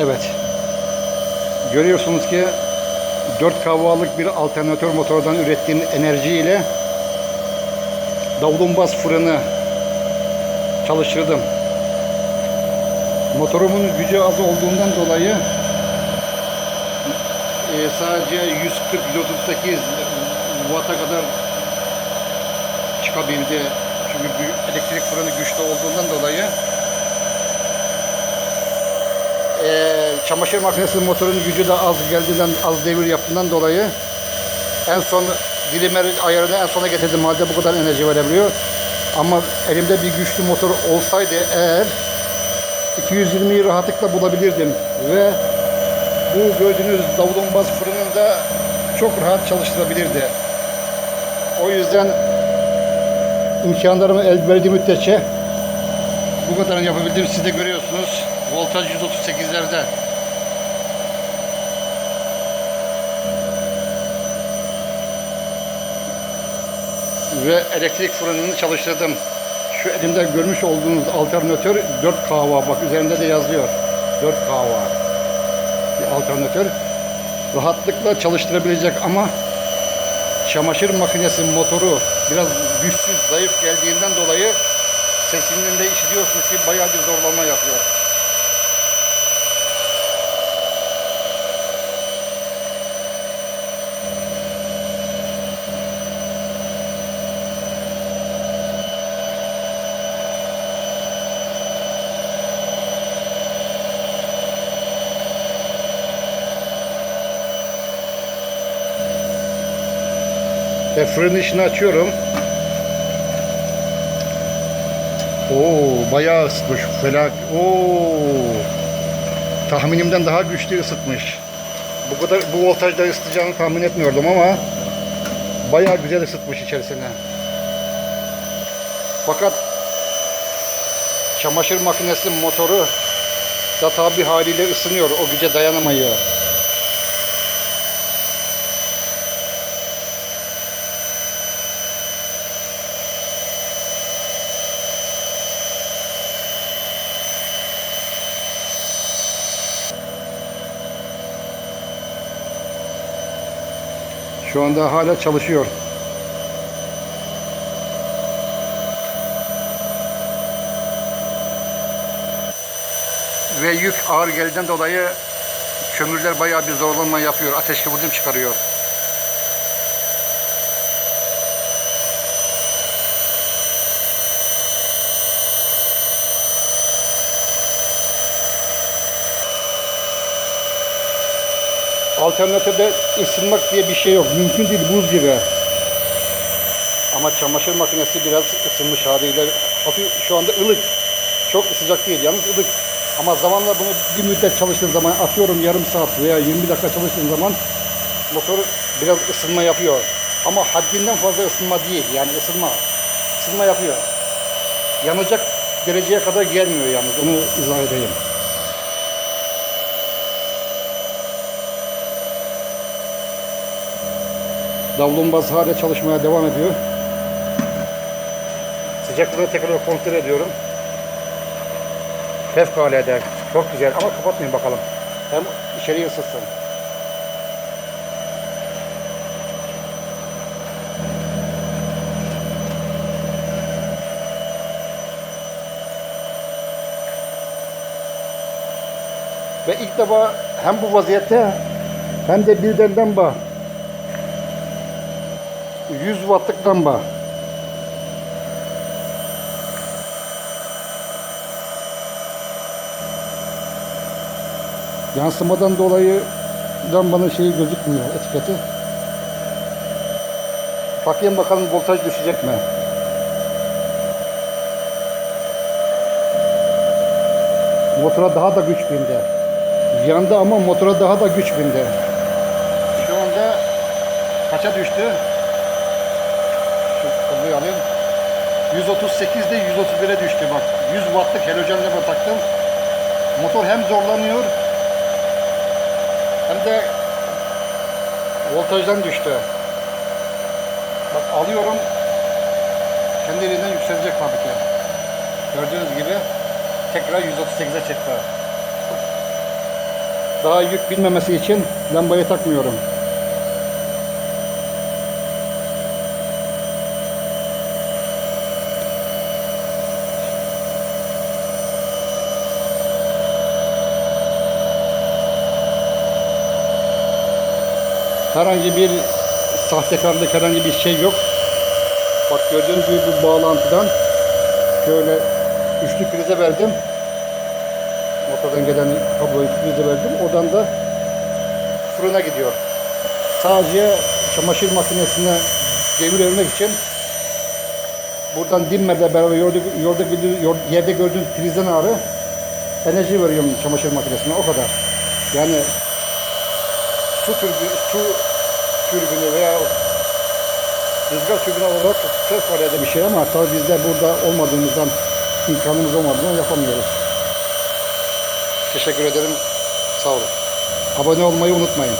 Evet. Görüyorsunuz ki 4 kavalık bir alternatör motordan ürettiğim enerjiyle davlumbaz fırını çalıştırdım. Motorumun gücü az olduğundan dolayı e, sadece 140-138 watt'a kadar çıkabildi. Çünkü elektrik fırını güçlü olduğundan dolayı e, çamaşır makinesinin motorun gücü de az geldiğinden az devir yaptığından dolayı en son dilimer ayarını en sona getirdim halde bu kadar enerji verebiliyor. Ama elimde bir güçlü motor olsaydı eğer 220'yi rahatlıkla bulabilirdim ve bu gördüğünüz davlumbaz fırını da çok rahat çalıştırabilirdi. O yüzden imkanlarımı el verdiği müddetçe bu kadarını yapabildim. Siz de görüyorsunuz. Voltaj 138'lerde. Ve elektrik fırınını çalıştırdım. Şu elimde görmüş olduğunuz alternatör 4 kahva. Bak üzerinde de yazıyor. 4 kahva. Bir alternatör. Rahatlıkla çalıştırabilecek ama çamaşır makinesi motoru biraz güçsüz, zayıf geldiğinden dolayı sesinden de işitiyorsunuz ki bayağı bir zorlama yapıyor. Ve fırın işini açıyorum. Oo, bayağı ısıtmış. Felak. Oo. Tahminimden daha güçlü ısıtmış. Bu kadar bu voltajda ısıtacağını tahmin etmiyordum ama bayağı güzel ısıtmış içerisine. Fakat çamaşır makinesi motoru da tabi haliyle ısınıyor. O güce dayanamıyor. Şu anda hala çalışıyor. Ve yük ağır geldiğinden dolayı kömürler bayağı bir zorlanma yapıyor. Ateş kıvılcım çıkarıyor. Alternatörde ısınmak diye bir şey yok. Mümkün değil buz gibi. Ama çamaşır makinesi biraz ısınmış haliyle. Hafif şu anda ılık. Çok sıcak değil yalnız ılık. Ama zamanla bunu bir müddet çalıştığın zaman atıyorum yarım saat veya 20 dakika çalıştığın zaman motor biraz ısınma yapıyor. Ama haddinden fazla ısınma değil yani ısınma. Isınma yapıyor. Yanacak dereceye kadar gelmiyor yalnız onu izah edeyim. Davlumbaz hala çalışmaya devam ediyor. Sıcaklığı tekrar kontrol ediyorum. Fevkalade. Çok güzel ama kapatmayın bakalım. Hem içeriği ısıtsın. Ve ilk defa hem bu vaziyette hem de birden lamba 100 wattlık lamba. Yansımadan dolayı lambanın şeyi gözükmüyor etiketi. Bakayım bakalım voltaj düşecek mi? Motora daha da güç bindi. Yandı ama motora daha da güç bindi. Şu anda kaça düştü? Kabloyu alayım. 138'de 131'e düştü bak. 100 wattlık halojen lamba taktım. Motor hem zorlanıyor hem de voltajdan düştü. Bak alıyorum. Kendiliğinden yükselecek tabii ki. Gördüğünüz gibi tekrar 138'e çıktı. daha yük binmemesi için lambayı takmıyorum. Herhangi bir sahtekarlık, herhangi bir şey yok. Bak gördüğünüz gibi bu bağlantıdan şöyle üçlü prize verdim. Motordan gelen kabloyu prize verdim. Oradan da fırına gidiyor. Sadece çamaşır makinesine devir vermek için buradan dinmede beraber yolda, yolda, yolda, yerde gördüğünüz prizden ağrı enerji veriyorum çamaşır makinesine o kadar. Yani su türbü, su türbünü veya rüzgar türbünü olarak ses var ya da bir şey ama tabii biz de burada olmadığımızdan imkanımız olmadığından yapamıyoruz. Teşekkür ederim. Sağ olun. Abone olmayı unutmayın.